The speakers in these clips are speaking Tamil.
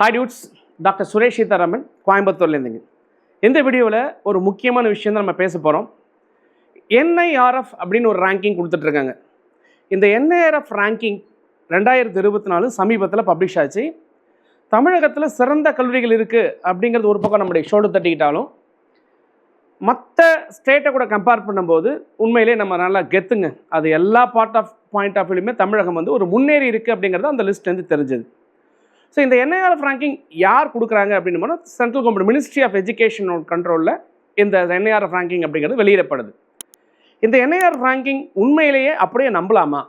Hi dudes doctor Suresh Seetharaman கோயம்புத்தூர்லேருந்துங்க இந்த வீடியோவில் ஒரு முக்கியமான விஷயம் தான் நம்ம பேச போகிறோம் என்ஐஆர்எஃப் அப்படின்னு ஒரு ரேங்கிங் கொடுத்துட்ருக்காங்க. இந்த என்ஐஆர்எஃப் ரேங்கிங் ரெண்டாயிரத்தி இருபத்தி நாலு சமீபத்தில் பப்ளிஷ் ஆச்சு. தமிழகத்தில் சிறந்த கல்லூரிகள் இருக்குது அப்படிங்கிறது ஒரு பக்கம் நம்முடைய ஷோடு தட்டிக்கிட்டாலும் மற்ற ஸ்டேட்டை கூட கம்பேர் பண்ணும்போது உண்மையிலே நம்ம நல்லா கெத்துங்க. அது எல்லா பார்ட் ஆஃப் பாயிண்ட் ஆஃப் வியூலையுமே தமிழகம் வந்து ஒரு முன்னேறி இருக்குது அப்படிங்கிறது அந்த லிஸ்ட் வந்து தெரிஞ்சது. ஸோ இந்த என்ஐஆர்எஃப் ரேங்கிங் யார் கொடுக்குறாங்க அப்படின்னு போனால் central government ministry of education கண்ட்ரோலில் இந்த என்ஐஆர்எஃப் ரேங்கிங் அப்படிங்கிறது வெளியிடப்படுது. இந்த என்ஐஆர்எஃப் ரேங்கிங் உண்மையிலேயே அப்படியே நம்பலாமா?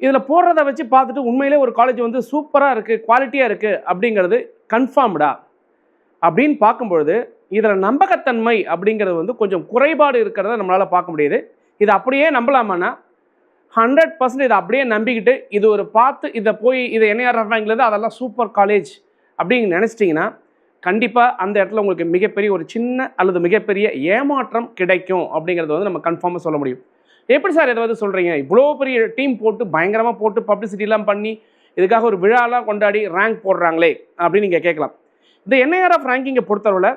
இதில் போடுறத வச்சு பார்த்துட்டு உண்மையிலே ஒரு காலேஜ் வந்து சூப்பராக இருக்குது குவாலிட்டியாக இருக்குது அப்படிங்கிறது கன்ஃபார்ம்டா அப்படின்னு பார்க்கும்பொழுது இதில் நம்பகத்தன்மை அப்படிங்கிறது வந்து கொஞ்சம் குறைபாடு இருக்கிறத நம்மளால் பார்க்க முடியுது. இது அப்படியே நம்பலாமான்னா ஹண்ட்ரட் பர்சன்ட் இதை அப்படியே நம்பிக்கிட்டு இது ஒரு பார்த்து இதை போய் இதை என்ஆர் ரேங்க்லேருந்து அதெல்லாம் சூப்பர் காலேஜ் அப்படின்னு நினச்சிட்டிங்கன்னா கண்டிப்பாக அந்த இடத்துல உங்களுக்கு மிகப்பெரிய ஒரு சின்ன அல்லது மிகப்பெரிய ஏமாற்றம் கிடைக்கும் அப்படிங்கிறது வந்து நம்ம கன்ஃபார்மாக சொல்ல முடியும். எப்படி சார் எதாவது சொல்கிறீங்க இவ்வளோ பெரிய டீம் போட்டு பயங்கரமாக போட்டு பப்ளிசிட்டிலாம் பண்ணி இதுக்காக ஒரு விழாலாம் கொண்டாடி ரேங்க் போடுறாங்களே அப்படின்னு நீங்கள் கேட்கலாம். இந்த என்ஐஆர்எஃப் ரேங்கிங்கை பொறுத்தளவில்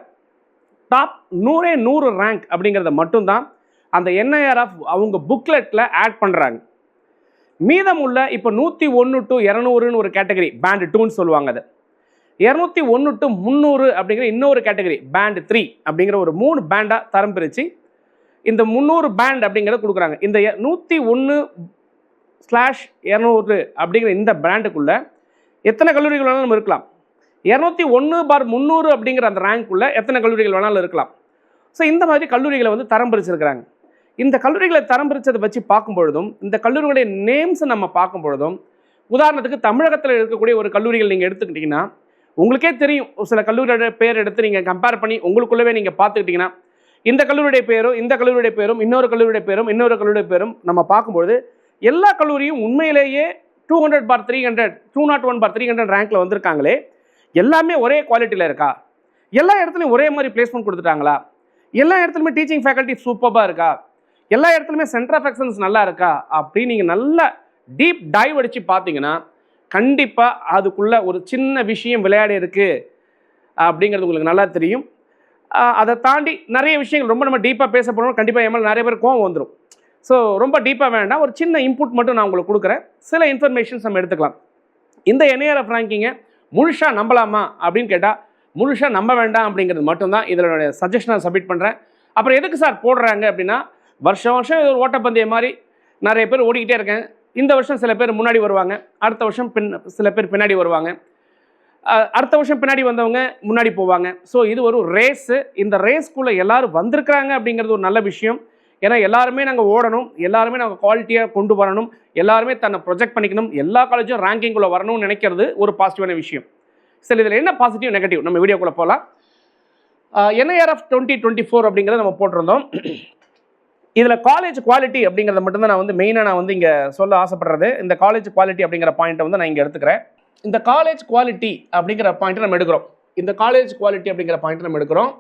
டாப் நூறே நூறு ரேங்க் அப்படிங்கிறத மட்டும்தான் அந்த என்ஐஆர்எஃப் அவங்க புக்லெட்டில் ஆட் பண்ணுறாங்க மீதம் உள்ள இப்போ நூற்றி ஒன்று டு இரநூறுன்னு ஒரு கேட்டகரி பேண்ட் டூன்னு சொல்லுவாங்க அது. இரநூத்தி ஒன்று டு முந்நூறு அப்படிங்கிற இன்னொரு கேட்டகரி பேண்ட் த்ரீ அப்படிங்கிற ஒரு மூணு பேண்டாக தரம் பிரித்து இந்த முந்நூறு பேண்ட் அப்படிங்கிறத கொடுக்குறாங்க. இந்த நூற்றி ஒன்று ஸ்லாஷ் இரநூறு அப்படிங்கிற இந்த பிராண்டுக்குள்ளே எத்தனை கல்லூரிகள் வேணாலும் இருக்கலாம். இரநூத்தி ஒன்று பார் முந்நூறு அப்படிங்கிற அந்த ரேங்க்குள்ளே எத்தனை கல்லூரிகள் வேணாலும் இருக்கலாம். ஸோ இந்த மாதிரி கல்லூரிகளை வந்து தரம் பிரிச்சிருக்கிறாங்க. இந்த கல்லூரிகளை தரம் பிரித்ததை வச்சு பார்க்கும் பொழுதும் இந்த கல்லூரிகளுடைய நேம்ஸை நம்ம பார்க்கும் பொழுதும் உதாரணத்துக்கு தமிழகத்தில் இருக்கக்கூடிய ஒரு கல்லூரிகள் நீங்கள் எடுத்துக்கிட்டிங்கன்னா உங்களுக்கே தெரியும். சில கல்லூரியோட பேர் எடுத்து நீங்கள் கம்பேர் பண்ணி உங்களுக்குள்ளவே நீங்கள் பார்த்துக்கிட்டிங்கன்னா இந்த கல்லூரியுடைய பேரும் இந்த கல்லூரியுடைய பேரும் இன்னொரு கல்லூரியுடைய பேரும் இன்னொரு கல்லூரியுடைய பேரும் நம்ம பார்க்கும்பொழுது எல்லா கல்லூரியும் உண்மையிலேயே two hundred for three hundred two not one for three hundred ரேங்க்கில் வந்திருக்காங்களே. எல்லாமே ஒரே குவாலிட்டியில் இருக்கா? எல்லா இடத்துலையும் ஒரே மாதிரி பிளேஸ்மெண்ட் கொடுத்துட்டாங்களா? எல்லா இடத்துலையுமே டீச்சிங் ஃபேக்கல்ட்டி சூப்பராக இருக்கா? எல்லா இடத்துலையுமே சென்டர் ஆஃப் எக்ஸலன்ஸ் நல்லா இருக்கா அப்படின்னு நீங்கள் நல்லா டீப் டைவ் அடித்து பார்த்தீங்கன்னா கண்டிப்பாக அதுக்குள்ளே ஒரு சின்ன விஷயம் விளையாடி இருக்குது அப்படிங்கிறது உங்களுக்கு நல்லா தெரியும். அதை தாண்டி நிறைய விஷயங்கள் ரொம்ப நம்ம டீப்பாக பேச போனோம் கண்டிப்பாக எம்எல் நிறைய பேர் கோவம் வந்துடும் ஸோ ரொம்ப டீப்பாக வேண்டாம். ஒரு சின்ன இன்புட் மட்டும் நான் உங்களுக்கு கொடுக்குறேன். சில இன்ஃபர்மேஷன்ஸ் நம்ம எடுத்துக்கலாம். இந்த என்ஏஆர்எஃப் ரேங்கிங்கை முழுஷாக நம்பலாமா அப்படின்னு கேட்டால் முழுஷாக நம்ப வேண்டாம் அப்படிங்கிறது மட்டும்தான். இதனுடைய சஜஷனை சப்மிட் பண்ணுறேன் அப்புறம் எதுக்கு சார் போடுறாங்க அப்படின்னா வருஷம் வருஷம் இது ஒரு ஓட்டப்பந்தயம் மாதிரி நிறைய பேர் ஓடிக்கிட்டே இருக்கேன். இந்த வருஷம் சில பேர் முன்னாடி வருவாங்க. அடுத்த வருஷம் பின் சில பேர் பின்னாடி வருவாங்க. அடுத்த வருஷம் பின்னாடி வந்தவங்க முன்னாடி போவாங்க. ஸோ இது ஒரு ரேஸு இந்த ரேஸ்க்குள்ளே எல்லாரும் வந்திருக்கிறாங்க அப்படிங்கிறது ஒரு நல்ல விஷயம். ஏன்னா எல்லாருமே நாங்கள் ஓடணும். எல்லாருமே நாங்கள் குவாலிட்டியாக கொண்டு வரணும். எல்லாருமே தன்னை ப்ரொஜெக்ட் பண்ணிக்கணும். எல்லா காலேஜும் ரேங்கிங்குள்ளே வரணும்னு நினைக்கிறது ஒரு பாசிட்டிவான விஷயம். சரி இதில் என்ன பாசிட்டிவ் நெகட்டிவ் நம்ம வீடியோக்குள்ளே போகலாம் என்ஐஆர்எஃப் டுவெண்ட்டி டுவெண்ட்டி ஃபோர் அப்படிங்கிறத நம்ம போட்டிருந்தோம். இதில் காலேஜ் குவாலிட்டி அப்படிங்கிறத மட்டும்தான் நான் வந்து மெயினாக நான் வந்து இங்கே சொல்ல ஆசைப்படுறது. இந்த காலேஜ் குவாலிட்டி அப்படிங்கிற பாயிண்ட்டை வந்து நான் இங்கே எடுத்துக்கிறேன். இந்த காலேஜ் குவாலிட்டி அப்படிங்கிற பாயிண்ட்டை நம்ம எடுக்கிறோம். இந்த காலேஜ் குவாலிட்டி அப்படிங்கிற பாயிண்ட்டை நம்ம எடுக்கிறோம்.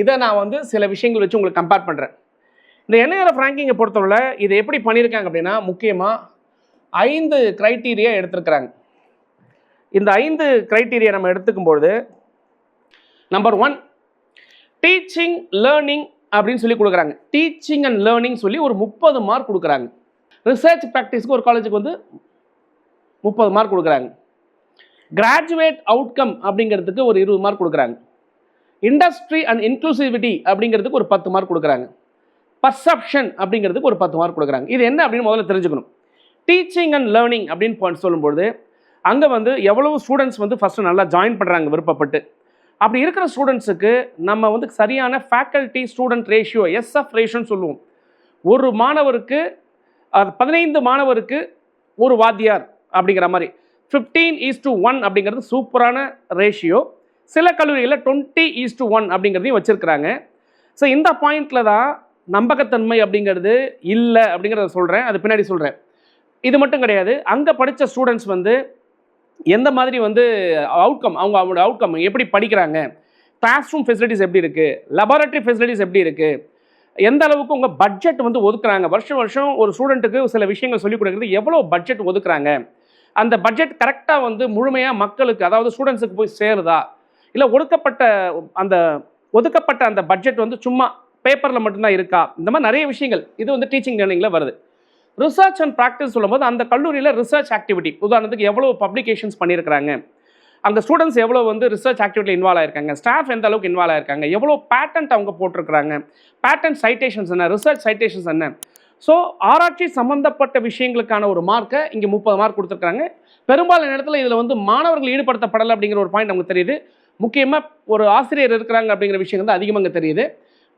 இதை நான் வந்து சில விஷயங்கள் வச்சு உங்களுக்கு கம்பேர் பண்ணுறேன் இந்த என்ஐஆர்எஃப் ரேங்கிங்கை பொறுத்தவரை இது எப்படி பண்ணியிருக்காங்க அப்படின்னா முக்கியமாக ஐந்து க்ரைட்டீரியா எடுத்திருக்கிறாங்க. இந்த ஐந்து க்ரைட்டீரியா நம்ம எடுத்துக்கும்பொழுது நம்பர் ஒன் டீச்சிங் லேர்னிங் அப்படின்னு சொல்லி கொடுக்குறாங்க. டீச்சிங் அண்ட் லேர்னிங் சொல்லி ஒரு முப்பது மார்க் கொடுக்குறாங்க. ரிசர்ச் ப்ராக்டிஸ்க்கு ஒரு காலேஜுக்கு வந்து முப்பது மார்க் கொடுக்குறாங்க. கிராஜுவேட் அவுட்கம் அப்படிங்கிறதுக்கு ஒரு இருபது மார்க் கொடுக்குறாங்க. இண்டஸ்ட்ரி அண்ட் இன்க்ளூசிவிட்டி அப்படிங்கிறதுக்கு ஒரு பத்து மார்க் கொடுக்குறாங்க. பர்செப்ஷன் அப்படிங்கிறதுக்கு ஒரு பத்து மார்க் கொடுக்குறாங்க. இது என்ன அப்படின்னு முதல்ல தெரிஞ்சுக்கணும். டீச்சிங் அண்ட் லேர்னிங் அப்படின்னு சொல்லும்பொழுது அங்கே வந்து எவ்வளவு ஸ்டூடெண்ட்ஸ் வந்து ஃபஸ்ட்டு நல்லா ஜாயின் பண்ணுறாங்க விருப்பப்பட்டு. அப்படி இருக்கிற ஸ்டூடெண்ட்ஸுக்கு நம்ம வந்து சரியான ஃபேக்கல்ட்டி ஸ்டூடெண்ட் ரேஷியோ எஸ்எஃப் ரேஷியோன்னு சொல்லுவோம். ஒரு மாணவருக்கு பதினைந்து மாணவருக்கு ஒரு வாத்தியார் அப்படிங்கிற மாதிரி. ஃபிஃப்டீன் ஈஸ் டு ஒன் அப்படிங்கிறது சூப்பரான ரேஷியோ சில கல்லூரிகளில் டுவெண்ட்டி ஈஸ் டு ஒன் அப்படிங்கிறதையும் வச்சுருக்கிறாங்க. ஸோ இந்த பாயிண்டில் தான் நம்பகத்தன்மை அப்படிங்கிறது இல்லை அப்படிங்கிறத சொல்கிறேன் அது பின்னாடி சொல்கிறேன் இது மட்டும் கிடையாது. அங்கே படித்த ஸ்டூடெண்ட்ஸ் வந்து எந்த மாதிரி வந்து அவுட்கம் அவங்க அவங்களோட அவுட்கம் எப்படி படிக்கிறாங்க? கிளாஸ் ரூம் ஃபெசிலிட்டிஸ் எப்படி இருக்குது லெபார்ட்டரி ஃபெசிலிட்டிஸ் எப்படி இருக்குது எந்த அளவுக்கு உங்கள் பட்ஜெட் வந்து ஒதுக்குறாங்க? வருஷம் வருஷம் ஒரு ஸ்டூடெண்ட்டுக்கு சில விஷயங்கள் சொல்லிக் கொடுக்குறது எவ்வளோ பட்ஜெட் ஒதுக்குறாங்க? அந்த பட்ஜெட் கரெக்டாக வந்து முழுமையாக மக்களுக்கு அதாவது ஸ்டூடெண்ட்ஸுக்கு போய் சேருதா? இல்லை ஒடுக்கப்பட்ட அந்த ஒதுக்கப்பட்ட அந்த பட்ஜெட் வந்து சும்மா பேப்பரில் மட்டும்தான் இருக்கா? இந்த மாதிரி நிறைய விஷயங்கள் இது வந்து டீச்சிங் லேர்னிங்கில் வருது. ரிசர்ச் அண்ட் ப்ராக்டிஸ் சொல்லும்போது அந்த கல்லூரியில் ரிசர்ச் ஆக்டிவிட்டி உதாரணத்துக்கு எவ்வளோ பப்ளிகேஷன்ஸ் பண்ணியிருக்கிறாங்க? அங்கே ஸ்டூடெண்ட்ஸ் எவ்வளோ வந்து ரிசர்ச் ஆக்டிவிட்டியில் இன்வால்வ் ஆயிருக்காங்க? ஸ்டாஃப் எந்த அளவுக்கு இன்வால்வ் ஆயிருக்காங்க? எவ்வளோ பேட்டன்ட் அவங்க போட்டிருக்கிறாங்க? பேட்டன்ட் சைட்டேஷன்ஸ் என்ன? ரிசர்ச் சைட்டேஷன்ஸ் என்ன? ஸோ ஆராய்ச்சி சம்மந்தப்பட்ட விஷயங்களுக்கான ஒரு மார்க்கை இங்கே முப்பது மார்க் கொடுத்துருக்காங்க பெரும்பாலான இடத்துல இதில் வந்து மாணவர்கள் ஈடுபடுத்தப்படலை அப்படிங்கிற ஒரு பாயிண்ட் நமக்கு தெரியுது. முக்கியமாக ஒரு ஆசிரியர் இருக்கிறாங்க அப்படிங்கிற விஷயம் வந்து அதிகமாக தெரியுது.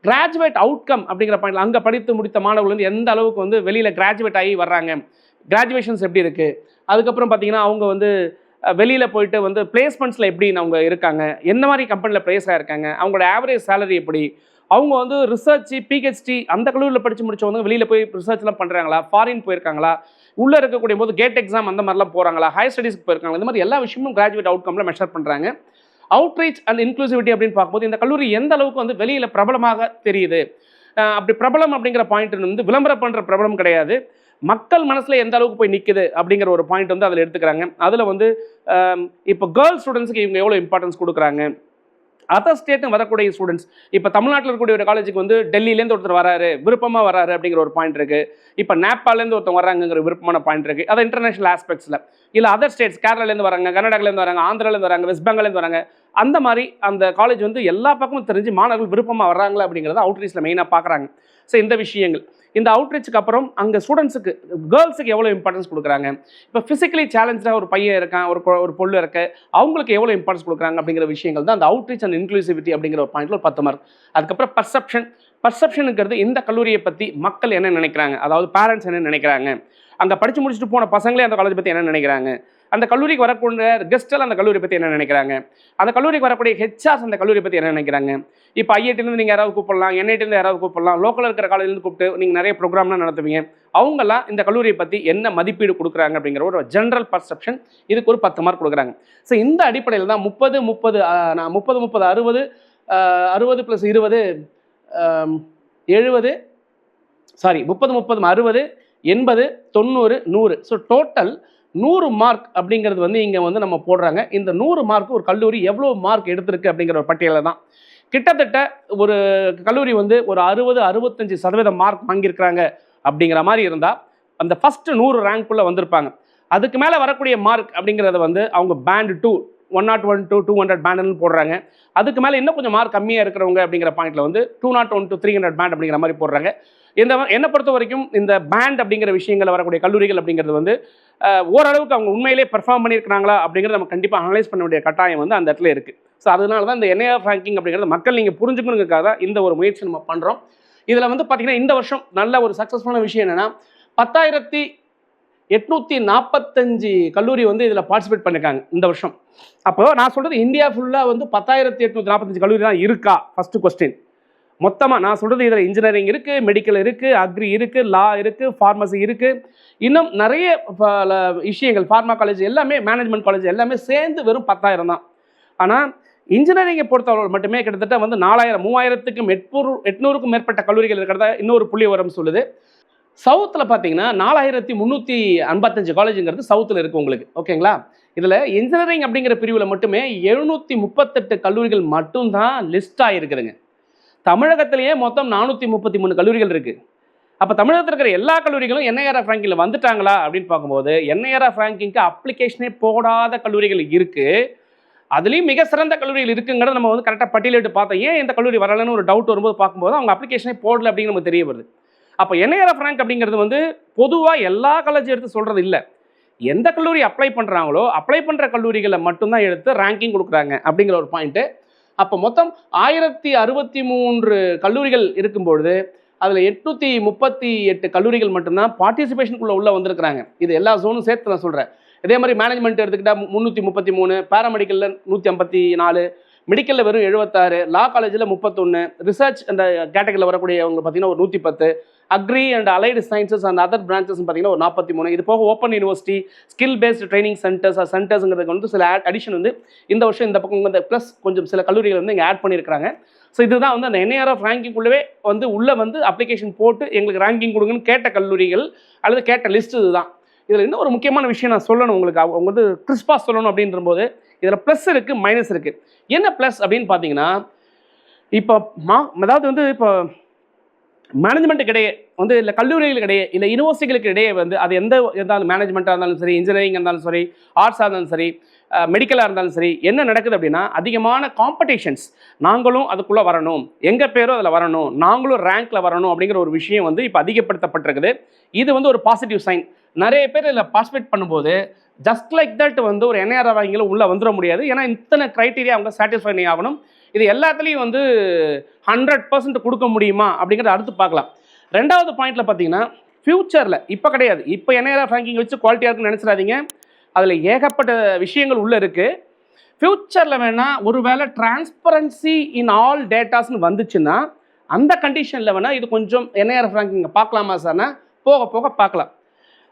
கிராஜுவேட் அவுட்கம் அப்படிங்கிற பாயிண்ட்ல அங்கே படித்து முடித்த மாணவர்கள் வந்து எந்த அளவுக்கு வந்து வெளியில் கிராஜுவேட் ஆகி வர்றாங்க? கிராஜுவேஷன்ஸ் எப்படி இருக்குது அதுக்கப்புறம் பார்த்தீங்கன்னா அவங்க வந்து வெளியில் போயிட்டு வந்து பிளேஸ்மெண்ட்ஸில் எப்படி அவங்க இருக்காங்க? என்ன மாதிரி கம்பெனியில் ப்ளேஸ் ஆகிருக்காங்க அவங்களோட ஆவரேஜ் சேலரி எப்படி? அவங்க வந்து ரிசர்ச் பிஹெச்டி அந்த கல்லூரியில் படித்து முடிச்சவங்க வெளியில் போய் ரிசர்ச்லாம் பண்ணுறாங்களா ஃபாரின் போயிருக்காங்களா? உள்ளே இருக்கக்கூடிய போது கேட் எக்ஸாம் அந்த மாதிரிலாம் போகிறாங்களா ஹையர் ஸ்டடீஸ்க்கு போயிருக்காங்களா? இந்த மாதிரி எல்லா விஷயமும் கிராஜுவேட் அவுட்கமில் மெஷர் பண்ணுறாங்க அவுட்ரீச் அண்ட் இன்க்ளூசிவிட்டி அப்படின்னு பார்க்கும்போது இந்த கல்லூரி எந்த அளவுக்கு வந்து வெளியில் பிரபலமாக தெரியுது? அப்படி பிரபலம் அப்படிங்கிற பாயிண்ட் வந்து விளம்பரம் பண்ணுற பிரபலம் கிடையாது. மக்கள் மனசில் எந்த அளவுக்கு போய் நிற்குது அப்படிங்கிற ஒரு பாயிண்ட் வந்து அதில் எடுத்துக்கிறாங்க. அதில் வந்து இப்போ கேர்ள்ஸ் ஸ்டூடெண்ட்ஸுக்கு இவங்க எவ்வளோ இம்பார்ட்டன்ஸ் கொடுக்குறாங்க? அதர் ஸ்டேட்னு வரக்கூடிய ஸ்டூடெண்ட்ஸ் இப்போ தமிழ்நாட்டில் இருக்கக்கூடிய ஒரு காலேஜுக்கு வந்து டெல்லியிலேருந்து ஒருத்தர் வராரு விருப்பமாக வராரு அப்படிங்கிற ஒரு பாயிண்ட் இருக்குது இப்போ நேபாளிலேருந்து ஒருத்தர் வராங்கங்கிற விருப்பமான பாயிண்ட் இருக்குது அதை இன்டர்நேஷனல் ஆஸ்பெக்ட்ஸில் இல்லை அதர் ஸ்டேட்ஸ் கேரளாலேருந்து வராங்க கர்நாடகாலேருந்து வராங்க ஆந்திராலேருந்து வராங்க வெஸ்ட் பெங்காலேருந்து வராங்க. அந்த மாதிரி அந்த காலேஜ் வந்து எல்லா பக்கமும் தெரிஞ்சு மாணவர்கள் விருப்பமாக வர்றாங்களா அப்படிங்கிறத அவுட்ரீச்சில் மெயினாக பார்க்குறாங்க ஸோ இந்த விஷயங்கள். இந்த அவுட்ரீச்சுக்கு அப்புறம் அங்கே ஸ்டூடெண்ட்ஸுக்கு கேர்ள்ஸுக்கு எவ்வளோ இம்பார்ட்டன்ஸ் கொடுக்குறாங்க? இப்போ ஃபிசிக்கலி சேலஞ்சாக ஒரு பையன் இருக்கான் ஒரு ஒரு பொண்ணு இருக்க. அவங்களுக்கு எவ்வளோ இம்பார்ட்டன்ஸ் கொடுக்குறாங்க அப்படிங்கிற விஷயங்கள் தான் அந்த அவுட்ரீச் அண்ட் இன்க்ளூசிவிட்டி அப்படிங்கிற ஒரு பாயிண்ட்ல ஒரு பத்து மார்க் அதுக்கப்புறம் பர்செப்ஷன் பர்செப்ஷனுங்கிறது இந்த கல்லூரியை பற்றி மக்கள் என்ன நினைக்கிறாங்க? அதாவது பேரண்ட்ஸ் என்ன நினைக்கிறாங்க? அங்கே படித்து முடிச்சுட்டு போன பசங்களே அந்த காலேஜ் பற்றி என்ன நினைக்கிறாங்க? அந்த கல்லூரிக்கு வரக்கூடிய கெஸ்டல் அந்த கல்லூரி பற்றி என்ன நினைக்கிறாங்க? அந்த கல்லூரிக்கு வரக்கூடிய ஹெச்ஆர்ஸ் அந்த கல்லூரி பற்றி என்ன நினைக்கிறாங்க? இப்போ ஐஐடிலேருந்து நீங்கள் யாராவது கூப்பிடலாம் என்ஐடிலேருந்து யாராவது கூப்பிடலாம் லோக்கலில் இருக்கிற காலேஜ்லேருந்து கூப்பிட்டு நீங்கள் நிறைய ப்ரோக்ராம்லாம் நடத்துவீங்க. அவங்கெல்லாம் இந்த கல்லூரியை பற்றி என்ன மதிப்பீடு கொடுக்குறாங்க அப்படிங்கிற ஒரு ஜென்ரல் பர்செப்ஷன் இதுக்கு ஒரு பத்து மார்க் கொடுக்குறாங்க. ஸோ இந்த அடிப்படையில் தான் முப்பது முப்பது நான் முப்பது முப்பது அறுபது அறுபது ப்ளஸ் இருபது எழுபது சாரி முப்பது முப்பது அறுபது எண்பது தொண்ணூறு நூறு. ஸோ டோட்டல் நூறு மார்க் அப்படிங்கிறது வந்து இங்கே வந்து நம்ம போடுறாங்க. இந்த நூறு மார்க் ஒரு கல்லூரி எவ்வளோ மார்க் எடுத்திருக்கு அப்படிங்கிற ஒரு பட்டியலில் தான். கிட்டத்தட்ட ஒரு கல்லூரி வந்து ஒரு அறுபது அறுபத்தஞ்சு சதவீதம் மார்க் வாங்கியிருக்கிறாங்க அப்படிங்கிற மாதிரி இருந்தால் அந்த ஃபஸ்ட்டு நூறு ரேங்க்குள்ளே வந்திருப்பாங்க. அதுக்கு மேலே வரக்கூடிய மார்க் அப்படிங்கிறத வந்து அவங்க band two one not one to two hundred பேண்டுன்னு போடுறாங்க. அதுக்கு மேலே இன்னும் கொஞ்சம் மார்க் கம்மியாக இருக்கிறவங்க அப்படிங்கிற பாயிண்ட்ல வந்து two not one to three hundred band அப்படிங்கிற மாதிரி போடுறாங்க. இந்த என்னை பொறுத்த வரைக்கும் இந்த பேண்ட் அப்படிங்கிற விஷயங்கள் வரக்கூடிய கல்லூரிகள் அப்படிங்கிறது வந்து ஓரளவுக்கு அவங்க உண்மையிலே பெர்ஃபார்ம் பண்ணியிருக்கிறாங்களா அப்படிங்கிறத நம்ம கண்டிப்பாக அனலைஸ் பண்ண வேண்டிய கட்டாயம் வந்து அந்த இடத்துல இருக்குது ஸோ அதனால தான் இந்த என்ஐஆர் ரேங்கிங் அப்படிங்கிறது மக்கள் நீங்கள் புரிஞ்சுக்கணுங்கிறதுக்காக தான் இந்த ஒரு முயற்சி நம்ம பண்ணுறோம் இதில் வந்து பார்த்தீங்கன்னா இந்த வருஷம் நல்ல ஒரு சக்ஸஸ்ஃபுல்லான விஷயம் என்னென்னா பத்தாயிரத்தி எட்நூற்றி நாற்பத்தஞ்சு கல்லூரி வந்து இதில் பார்ட்டிசிபேட் பண்ணியிருக்காங்க இந்த வருஷம். அப்போ நான் சொல்கிறது இந்தியா ஃபுல்லாக வந்து பத்தாயிரத்தி எட்நூற்றி நாற்பத்தஞ்சு கல்லூரி தான் இருக்கா? ஃபஸ்ட்டு கொஸ்டின் மொத்தமாக நான் சொல்கிறது இதில் இன்ஜினியரிங் இருக்குது மெடிக்கல் இருக்குது அக்ரி இருக்குது லா இருக்குது ஃபார்மசி இருக்குது இன்னும் நிறைய பல விஷயங்கள் ஃபார்மா காலேஜ் எல்லாமே மேனேஜ்மெண்ட் காலேஜ் எல்லாமே சேர்ந்து வெறும் பத்தாயிரம் தான். ஆனால் இன்ஜினியரிங்கை பொறுத்தவரை மட்டுமே கிட்டத்தட்ட வந்து நாலாயிரம் மூவாயிரத்துக்கும் எட்நூறு எட்நூறுக்கும் மேற்பட்ட கல்லூரிகள் இருக்கிறதா இன்னொரு புள்ளி வரம் சொல்லுது. சவுத்தில் பார்த்தீங்கன்னா நாலாயிரத்தி முந்நூற்றி ஐம்பத்தஞ்சு காலேஜுங்கிறது சவுத்தில் இருக்குது உங்களுக்கு. ஓகேங்களா? இதில் இன்ஜினியரிங் அப்படிங்கிற பிரிவில் மட்டுமே எழுநூற்றி முப்பத்தெட்டு கல்லூரிகள் மட்டும்தான் லிஸ்ட் ஆகிருக்குதுங்க தமிழகத்திலேயே மொத்தம் நானூற்றி முப்பத்தி மூணு கல்லூரிகள் இருக்குது அப்போ தமிழகத்தில் இருக்கிற எல்லா கல்லூரிகளும் என்ஐஆர்எஃப் ரேங்கிங்கில் வந்துட்டாங்களா அப்படின்னு பார்க்கும்போது என்ஐஆர்எஃப் ரேங்கிங்க்கு அப்ளிகேஷனே போடாத கல்லூரிகள் இருக்குது அதுலேயும் மிக சிறந்த கல்லூரிகள் இருக்குங்கிறத நம்ம வந்து கரெக்டாக பட்டியலிட்டு பார்த்தோம். ஏன் இந்த கல்லூரி வரலன்னு ஒரு டவுட் வரும்போது பார்க்கும்போது அவங்க அப்ளிகேஷனே போடல அப்படின்னு நமக்கு தெரிய வருது. அப்போ என்ஐஆர்எஃப் ரேங்க் அப்படிங்கிறது வந்து பொதுவாக எல்லா காலேஜ் எடுத்து சொல்கிறது இல்லை. எந்த கல்லூரி அப்ளை பண்ணுறாங்களோ அப்ளை பண்ணுற கல்லூரிகளை மட்டும்தான் எடுத்து ரேங்கிங் கொடுக்குறாங்க அப்படிங்கிற ஒரு பாயிண்ட்டு அப்போ மொத்தம் ஆயிரத்தி அறுபத்தி மூன்று கல்லூரிகள் இருக்கும்பொழுது அதில் எட்நூற்றி முப்பத்தி எட்டு கல்லூரிகள் மட்டும்தான் பார்ட்டிசிபேஷனுக்குள்ளே உள்ளே வந்திருக்கிறாங்க. இது எல்லா ஜோனும் சேர்த்து நான் சொல்கிறேன் இதே மாதிரி மேனேஜ்மெண்ட் எடுத்துக்கிட்டால் முந்நூற்றி முப்பத்தி மூணு பேராமெடிக்கலில் நூற்றி ஐம்பத்தி நாலு மெடிக்கலில் வெறும் எழுபத்தாறு லா காலேஜில் முப்பத்தொன்று ரிசர்ச் அந்த கேட்டகரியில் வரக்கூடியவங்க பார்த்தீங்கன்னா ஒரு நூற்றி பத்து agri and allied sciences and other branches பார்த்தீங்கன்னா ஒரு நாற்பத்தி மூணு. இது போக open university skill based training centres சென்டர்ஸுங்கிறதுக்கு வந்து சில அடிஷன் வந்து இந்த வருஷம் இந்த பக்கம் வந்து ப்ளஸ் கொஞ்சம் சில கல்லூரிகள் வந்து இங்கே ஆட் பண்ணியிருக்காங்க ஸோ இதுதான் வந்து அந்த என்ஐஆர்எஃப் ரேங்கிங்குள்ளவே வந்து உள்ளே வந்து அப்ளிகேஷன் போட்டு எங்களுக்கு ரேங்கிங் கொடுங்கன்னு கேட்ட கல்லூரிகள் அல்லது கேட்ட லிஸ்ட் இதுதான். இதில் இன்னும் ஒரு முக்கியமான விஷயம் நான் சொல்லணும் உங்களுக்கு. அவங்க வந்து கிறிஸ்பாக சொல்லணும் அப்படின்ற போது இதில் ப்ளஸ் இருக்குது மைனஸ் இருக்குது என்ன ப்ளஸ் அப்படின்னு பார்த்தீங்கன்னா இப்போ மா அதாவது வந்து இப்போ மேனேஜ்மெண்ட்டுக்கு கிடையே வந்து இல்லை கல்லூரிகளுக்கு இடையே இல்லை யூனிவர்சிட்டிகளுக்கு இடையே வந்து அது எந்த இருந்தாலும் மேனேஜ்மெண்ட்டாக இருந்தாலும் சரி இன்ஜினியரிங் இருந்தாலும் சரி ஆர்ட்ஸாக இருந்தாலும் சரி மெடிக்கலாக இருந்தாலும் சரி என்ன நடக்குது அப்படின்னா அதிகமான காம்படிஷன்ஸ் நாங்களும் அதுக்குள்ளே வரணும். எங்கள் பேரும் அதில் வரணும். நாங்களும் ரேங்க்கில் வரணும் அப்படிங்கிற ஒரு விஷயம் வந்து இப்போ அதிகப்படுத்தப்பட்டிருக்குது. இது வந்து ஒரு பாசிட்டிவ் சைன் நிறைய பேர் இதில் பார்ட்டிசிபேட் பண்ணும்போது ஜஸ்ட் லைக் தட் வந்து ஒரு என்ஐஆர் வாங்கிகளும் உள்ளே வந்துட முடியாது. ஏன்னா இத்தனை க்ரைட்டீரியா அவங்க சாட்டிஸ்ஃபை ஆகணும். இது எல்லாத்துலேயும் வந்து ஹண்ட்ரட் பர்சன்ட் கொடுக்க முடியுமா அப்படிங்கிறத அடுத்து பார்க்கலாம். ரெண்டாவது பாயிண்ட்டில் பார்த்தீங்கன்னா ஃப்யூச்சரில் இப்போ கிடையாது. இப்போ என்ஐஆர் ரேங்கிங் வச்சு குவாலிட்டியாக இருக்குன்னு நினச்சிடாதீங்க. அதில் ஏகப்பட்ட விஷயங்கள் உள்ளே இருக்குது ஃப்யூச்சரில் வேணால் ஒருவேளை டிரான்ஸ்பரன்சி இன் ஆல் டேட்டாஸ்னு வந்துச்சுன்னா அந்த கண்டிஷனில் வேணால் இது கொஞ்சம் என்ஐஆர் ரேங்கிங் பார்க்கலாமா சார்னா போக போக பார்க்கலாம்.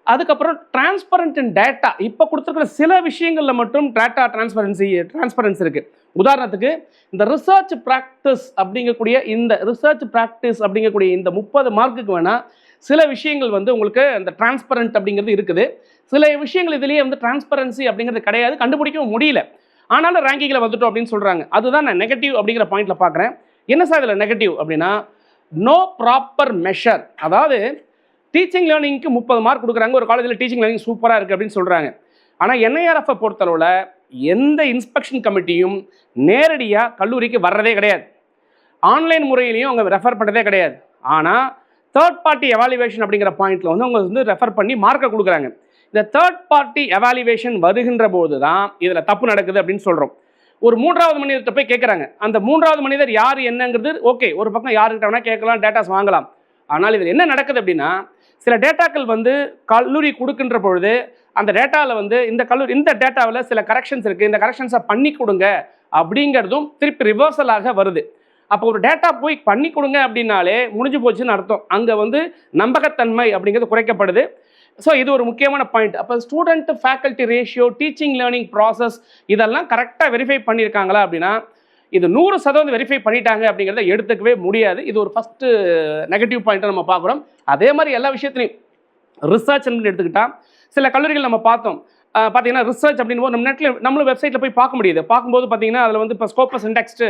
அதுக்கப்புறம் டிரான்ஸ்பரண்ட் இன் டேட்டா இப்போ கொடுத்துருக்குற சில விஷயங்களில் மட்டும் டேட்டா டிரான்ஸ்பரன்சி டிரான்ஸ்பரன்சி இருக்குது உதாரணத்துக்கு இந்த ரிசர்ச் ப்ராக்டிஸ் அப்படிங்கக்கூடிய இந்த ரிசர்ச் ப்ராக்டிஸ் அப்படிங்கக்கூடிய இந்த முப்பது மார்க்குக்கு வேணால் சில விஷயங்கள் வந்து உங்களுக்கு அந்த டிரான்ஸ்பரண்ட் அப்படிங்கிறது இருக்குது. சில விஷயங்கள் இதுலேயே வந்து டிரான்ஸ்பரன்சி அப்படிங்கிறது கிடையாது கண்டுபிடிக்கவும் முடியல. ஆனாலும் ரேங்கிங்கில் வந்துட்டோம் அப்படின்னு சொல்கிறாங்க அதுதான் நான் நெகட்டிவ் அப்படிங்கிற பாயிண்டில் பார்க்குறேன் என்ன சார் இதில் நெகட்டிவ் அப்படின்னா நோ ப்ராப்பர் மெஷர் அதாவது டீச்சிங் லேர்னிங்க்கு முப்பது மார்க் கொடுக்குறாங்க. ஒரு காலேஜில் டீச்சிங் லேர்னிங் சூப்பராக இருக்குது அப்படின்னு சொல்கிறாங்க ஆனால் என்ஐஆர்எஃப்பை பொறுத்தளவில் எந்த இன்ஸ்பெக்ஷன் கமிட்டியும் நேரடியாக கல்லூரிக்கு வர்றதே கிடையாது. ஆன்லைன் முறையிலையும் அவங்க ரெஃபர் பண்ணுறதே கிடையாது. ஆனால் தேர்ட் பார்ட்டி எவாலுவேஷன் அப்படிங்கிற பாயிண்ட்டில் வந்து அவங்க வந்து ரெஃபர் பண்ணி மார்க்கை கொடுக்குறாங்க. இந்த தேர்ட் பார்ட்டி எவாலுவேஷன் வருகின்ற போது தான் இதில் தப்பு நடக்குது அப்படின்னு சொல்கிறோம் ஒரு மூன்றாவது மனிதர்கிட்ட போய் கேட்குறாங்க அந்த மூன்றாவது மனிதர் யார் என்னங்கிறது ஓகே ஒரு பக்கம் யாருக்கிட்ட வேணால் கேட்கலாம் டேட்டாஸ் வாங்கலாம். ஆனால் இதில் என்ன நடக்குது அப்படின்னா சில டேட்டாக்கள் வந்து கல்லூரி கொடுக்கின்ற பொழுது அந்த டேட்டாவில் வந்து இந்த கல்லூரி இந்த டேட்டாவில் சில கரெக்ஷன்ஸ் இருக்குது இந்த கரெக்ஷன்ஸை பண்ணி கொடுங்க அப்படிங்கிறதும் திருப்பி ரிவர்சலாக வருது. அப்போ ஒரு டேட்டா போய் பண்ணி கொடுங்க அப்படின்னாலே முடிஞ்சு போச்சுன்னு அர்த்தம். அங்கே வந்து நம்பகத்தன்மை அப்படிங்கிறது குறைக்கப்படுது. ஸோ இது ஒரு முக்கியமான பாயிண்ட் அப்போ student faculty ratio teaching learning process இதெல்லாம் கரெக்டாக வெரிஃபை பண்ணியிருக்காங்களா அப்படின்னா இது நூறு சதவீதம் வெரிஃபை பண்ணிட்டாங்க அப்படிங்கிறத எடுத்துக்கவே முடியாது. இது ஒரு ஃபஸ்ட்டு நெகட்டிவ் பாயிண்ட்டை நம்ம பார்க்குறோம். அதே மாதிரி எல்லா விஷயத்துலையும் ரிசர்ச் எடுத்துக்கிட்டால் சில கல்லூரிகள் நம்ம பார்த்தோம். பார்த்தீங்கன்னா ரிசர்ச் அப்படின்னு நம்ம நெட்டில் நம்மளும் வெப்சைட்டில் போய் பார்க்க முடியுது. பார்க்கும்போது பார்த்தீங்கன்னா அதில் வந்து இப்போ ஸ்கோப்பஸ் இண்டெக்ஸ்ட்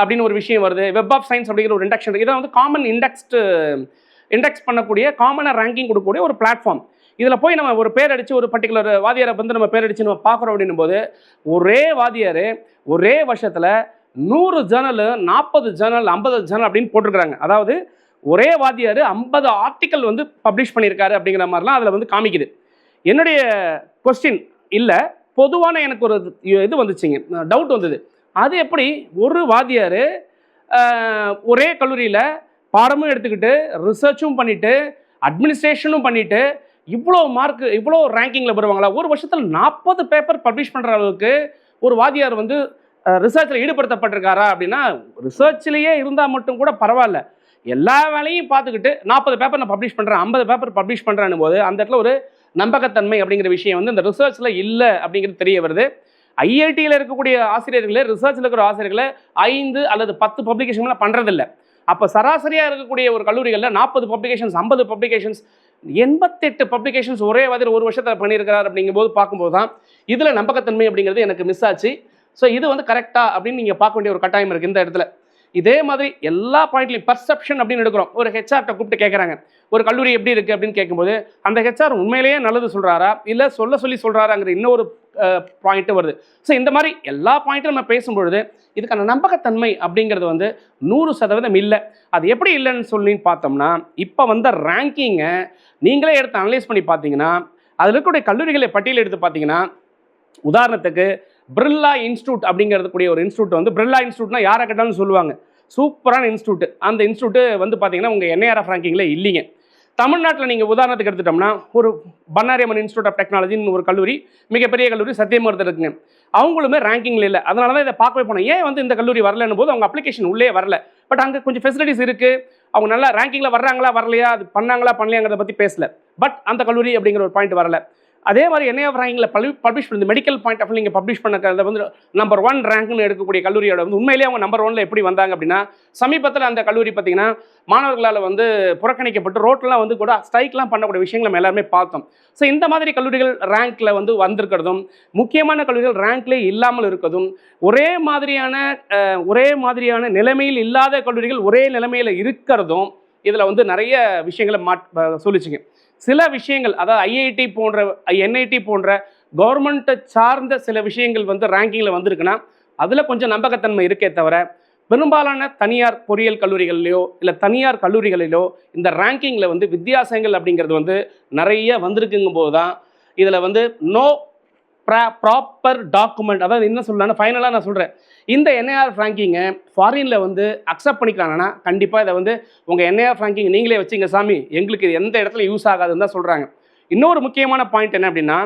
அப்படின்னு ஒரு விஷயம் வருது. வெப் ஆஃப் சயின்ஸ் அப்படிங்கிற ஒரு இண்டெக்ஷன் இதை வந்து காமன் இண்டெக்ஸ்டு இண்டெக்ஸ் பண்ணக்கூடிய காமனாக ரேங்கிங் கொடுக்கக்கூடிய ஒரு பிளாட்ஃபார்ம் இதில் போய் நம்ம ஒரு பேர் அடித்து ஒரு பர்டிகுலர் வாதியாரை வந்து நம்ம பேர் அடித்து நம்ம பார்க்குறோம் அப்படின்னும் போது ஒரே வாதியார் ஒரே வருஷத்தில் நூறு ஜேர்னல் நாற்பது ஜேர்னல் ஐம்பது ஜேர்னல் அப்படின்னு போட்டிருக்கிறாங்க. அதாவது ஒரே வாத்தியார் ஐம்பது ஆர்டிக்கல் வந்து பப்ளிஷ் பண்ணியிருக்காரு அப்படிங்கிற மாதிரிலாம் அதில் வந்து காமிக்குது. என்னுடைய கொஸ்டின் இல்லை பொதுவான எனக்கு ஒரு இது வந்துச்சுங்க. டவுட் வந்தது. அது எப்படி ஒரு வாத்தியார் ஒரே கல்லூரியில் பாடமும் எடுத்துக்கிட்டு ரிசர்ச்சும் பண்ணிவிட்டு அட்மினிஸ்ட்ரேஷனும் பண்ணிவிட்டு இவ்வளோ மார்க் இவ்வளோ ரேங்கிங்கில் வருவாங்களா? ஒரு வருஷத்தில் நாற்பது பேப்பர் பப்ளிஷ் பண்ணுற அளவுக்கு ஒரு வாத்தியார் வந்து ரிசர்ச்சில் ஈடுபடுத்தப்பட்டிருக்காரா அப்படின்னா ரிசர்ச்லேயே இருந்தால் மட்டும் கூட பரவாயில்ல. எல்லா வேலையும் பார்த்துக்கிட்டு நாற்பது பேப்பர் நான் பப்ளிஷ் பண்ணுறேன் ஐம்பது பேப்பர் பப்ளிஷ் பண்ணுறேன்னு போது அந்த இடத்துல ஒரு நம்பகத்தன்மை அப்படிங்கிற விஷயம் வந்து இந்த ரிசர்ச்சில் இல்லை அப்படிங்கிறது தெரிய வருது. ஐஐடியில் இருக்கக்கூடிய ஆசிரியர்களே ரிசர்ச்சில் இருக்கிற ஆசிரியர்களை ஐந்து அல்லது பத்து பப்ளிகேஷன்லாம் பண்ணுறதில்ல அப்போ சராசரியாக இருக்கக்கூடிய ஒரு கல்லூரிகளில் நாற்பது பப்ளிகேஷன்ஸ் ஐம்பது பப்ளிகேஷன்ஸ் எண்பத்தெட்டு பப்ளிகேஷன்ஸ் ஒரே மாதிரி ஒரு வருஷத்தில் பண்ணியிருக்கிறார் அப்படிங்கும்போது பார்க்கும்போது தான் இதில் நம்பகத்தன்மை அப்படிங்கிறது எனக்கு மிஸ் ஆச்சு. ஸோ இது வந்து கரெக்டாக அப்படின்னு நீங்கள் பார்க்க வேண்டிய ஒரு கட்டாயம் இருக்குது இந்த இடத்துல. இதே மாதிரி எல்லா பாயிண்ட்லையும் பர்செப்ஷன் அப்படின்னு எடுக்கிறோம். ஒரு ஹெச்ஆர்ட்ட கூப்பிட்டு கேட்குறாங்க ஒரு கல்லூரி எப்படி இருக்குது அப்படின்னு கேட்கும்போது அந்த ஹெச்ஆர் உண்மையிலேயே நல்லது சொல்கிறாரா இல்லை சொல்ல சொல்லி சொல்கிறாராங்கிற இன்னொரு பாயிண்ட்டு வருது. ஸோ இந்த மாதிரி எல்லா பாயிண்ட்டும் நம்ம பேசும்பொழுது இதுக்கான நம்பகத்தன்மை அப்படிங்கிறது வந்து நூறு சதவீதம் இல்லை. அது எப்படி இல்லைன்னு சொல்லி பார்த்தோம்னா இப்போ வந்த ரேங்கிங்கை நீங்களே எடுத்து அனலைஸ் பண்ணி பார்த்தீங்கன்னா அதில் இருக்கக்கூடிய கல்லூரிகளை பட்டியல் எடுத்து பார்த்தீங்கன்னா உதாரணத்துக்கு பிர்லா இன்ஸ்டியூட் அப்படிங்கிறது கூடிய ஒரு இன்ஸ்டியூட் வந்து பிர்லா இன்ஸ்டியூட்னா யாரை கேட்டாலும் சொல்லுவாங்க. சூப்பரான இன்ஸ்டியூட். அந்த இன்ஸ்டியூட்டு வந்து பார்த்தீங்கன்னா உங்கள் என்ஐஆர்எஃப் ரேங்கிங்கில் இல்லைங்க. தமிழ்நாட்டில் நீங்கள் உதாரணத்துக்கு எடுத்துட்டோம்னா ஒரு பன்னாரியம்மன் இன்ஸ்டியூட் ஆஃப் டெக்னாலஜின்னு ஒரு கல்லூரி மிகப்பெரிய கல்லூரி சத்தியமூர்த்தி இருக்குங்க அவங்களுமே ரேங்கிங்கில் இல்லை. அதனால தான் இதை பார்க்கவே போனோம். ஏன் வந்து இந்த கல்லூரி வரலன்னு போது அவங்க அப்ளிகேஷன் உள்ளே வரல. பட் அங்கே கொஞ்சம் ஃபெசிலிட்டிஸ் இருக்குது அவங்க நல்லா ரேங்கிங்கில் வர்றாங்களா வரலையா அது பண்ணாங்களா பண்ணலையாங்கிறத பற்றி பேசல. பட் அந்த கல்லூரி அப்படிங்கிற ஒரு பாயிண்ட் வரல. அதே மாதிரி என்ஐஎஃப் ரேங்கில் பப்ளி பப்ளிஷ் பண்ணி மெடிக்கல் பாயிண்ட் ஆஃப் நீங்கள் பப்ளிஷ் பண்ண வந்து நம்பர் ஒன் ரேங்க்னு எடுக்கக்கூடிய கல்லூரியோட வந்து உண்மையிலேயே அவங்க நம்பர் ஒன்ல எப்படி வந்தாங்க அப்படின்னா சமீபத்தில் அந்த கல்லூரி பார்த்தீங்கன்னா மாணவர்களால் வந்து புறக்கணிக்கப்பட்டு ரோட்லாம் வந்து கூட ஸ்ட்ரைக்லாம் பண்ணக்கூடிய விஷயங்களை நம்ம எல்லாருமே பார்த்தோம். ஸோ இந்த மாதிரி கல்லூரிகள் ரேங்க்ல வந்து வந்திருக்கிறதும் முக்கியமான கல்லூரிகள் ரேங்க்லேயே இல்லாமல் இருக்கிறதும் ஒரே மாதிரியான ஒரே மாதிரியான நிலைமையில் இல்லாத கல்லூரிகள் ஒரே நிலைமையில் இருக்கிறதும் இதில் வந்து நிறைய விஷயங்களை மாட் சொல்லிச்சுங்க. சில விஷயங்கள் அதாவது ஐஐடி போன்ற என்ஐடி போன்ற கவர்மெண்ட்டை சார்ந்த சில விஷயங்கள் வந்து ரேங்கிங்கில் வந்திருக்குன்னா அதில் கொஞ்சம் நம்பகத்தன்மை இருக்கே தவிர பெரும்பாலான தனியார் பொறியியல் கல்லூரிகளிலோ இல்லை தனியார் கல்லூரிகளிலோ இந்த ரேங்கிங்கில் வந்து வித்தியாசங்கள் அப்படிங்கிறது வந்து நிறைய வந்திருக்குங்கும் போது தான் இதில் வந்து நோ ப்ராப்பர் டாக்குமெண்ட் அதாவது என்ன சொல்லலாம்னு ஃபைனலாக நான் சொல்கிறேன் இந்த என்ஐஆர் ஃப்ராங்கிங்கை ஃபாரினில் வந்து அக்செப்ட் பண்ணிக்கிறாங்கன்னா கண்டிப்பாக இதை வந்து உங்கள் என்ஐஆர் ரேங்கிங் நீங்களே வச்சுங்க சாமி. எங்களுக்கு இது எந்த இடத்துல யூஸ் ஆகாதுன்னு தான் சொல்கிறாங்க இன்னொரு முக்கியமான பாயிண்ட் என்ன அப்படின்னா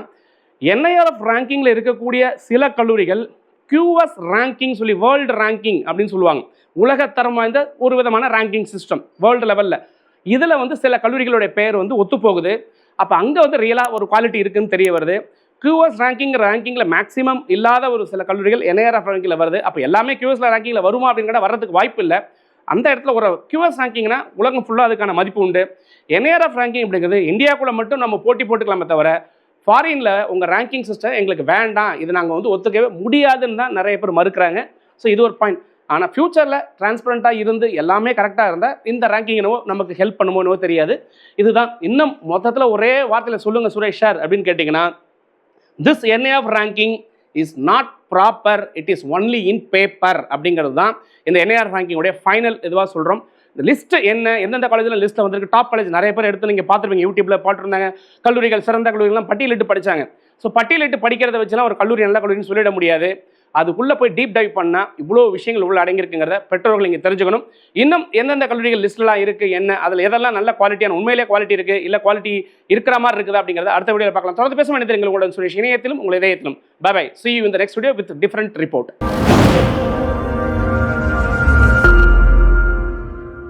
என்ஐஆர்எஃப் ரேங்கிங்கில் இருக்கக்கூடிய சில கல்லூரிகள் கியூஎஸ் ரேங்கிங் சொல்லி வேர்ல்டு ரேங்கிங் அப்படின்னு சொல்லுவாங்க. உலகத்தரம் வாய்ந்த ஒரு விதமான ரேங்கிங் சிஸ்டம் வேர்ல்டு லெவலில் இதில் வந்து சில கல்லூரிகளுடைய பெயர் வந்து ஒத்துப்போகுது. அப்போ அங்கே வந்து ரியலாக ஒரு குவாலிட்டி இருக்குதுன்னு தெரிய வருது. கியூஎஸ் ரேங்கிங் ரேங்கிங்கில் மேக்ஸிமம் இல்லாத ஒரு சில கல்லூரிகள் என்ஐஆர்எஃப் ரேங்கிங்கில் வருது. அப்போ எல்லாமே கியூஎஸில் ரேங்கிங்கில் வருமா அப்படின்னு கூட வர்றதுக்கு வாய்ப்பு இல்லை. அந்த இடத்துல ஒரு கியூஎஸ் ரேங்கிங்னா உலகம் ஃபுல்லாக அதுக்கான மதிப்பு உண்டு. என்ஐஆர்எஃப் ரேங்கிங் அப்படிங்கிறது இந்தியாவுக்குள்ள மட்டும் நம்ம போட்டி போட்டுக்கலாமே தவிர ஃபாரினில் உங்கள் ரேங்கிங் சிஸ்டம் எங்களுக்கு வேண்டாம். இது நாங்கள் வந்து ஒத்துக்கவே முடியாதுன்னு தான் நிறைய பேர் மறுக்கிறாங்க. ஸோ இது ஒரு பாயிண்ட் ஆனால் ஃப்யூச்சரில் டிரான்ஸ்பரண்ட்டாக இருந்து எல்லாமே கரெக்டாக இருந்தால் இந்த ரேங்கிங் என்னவோ நமக்கு ஹெல்ப் பண்ணுமோ என்னவோ தெரியாது. இதுதான். இன்னும் மொத்தத்தில் ஒரே வார்த்தையில் சொல்லுங்கள் சுரேஷ் சார் அப்படின்னு கேட்டிங்கன்னா this NAF ranking is not proper it is only in paper அப்படிங்கிறது தான் இந்த என்ஏஆர் ரேங்கிங்குடைய ஃபைனல் இதுவாக சொல்கிறோம் இந்த லிஸ்ட் என்ன எந்தெந்த காலேஜில் லிஸ்ட்டில் வந்திருக்கு? டாப் காலேஜ் நிறைய பேர் எடுத்து நீங்கள் பார்த்துருப்பீங்க. யூடியூப்பில் போட்டிருந்தாங்க. கல்லூரிகள் சிறந்த கல்லூரிகள்லாம் பட்டியலிட்டு படிச்சாங்க. ஸோ பட்டியலிட்டு படிக்கிறத வச்சுலாம் ஒரு கல்லூரி நல்ல கல்லூரின்னு சொல்லிட முடியாது. அதுக்குள்ளே போய் டீப் டைவ் பண்ணால் இவ்வளோ விஷயங்கள் உள்ள அடங்கியிருக்குங்கிறத பெற்றோர்கள் இங்கே தெரிஞ்சுக்கணும். இன்னும் எந்தெந்த கல்லூரிகள் லிஸ்ட்லாம் இருக்குது என்ன அதில் எதெல்லாம் நல்ல குவாலிட்டியான உண்மையிலே குவாலிட்டி இருக்குது இல்லை குவாலிட்டி இருக்கிற மாதிரி இருக்குது அப்படிங்கிறத அடுத்த வீடியோவில் பார்க்கலாம். தொடர்ந்து பேச வேண்டியது உங்களுடன் சுரேஷ் இணையத்திலும் உங்கள் இதயத்திலும். பை பை சி யூ இந்த next video with different report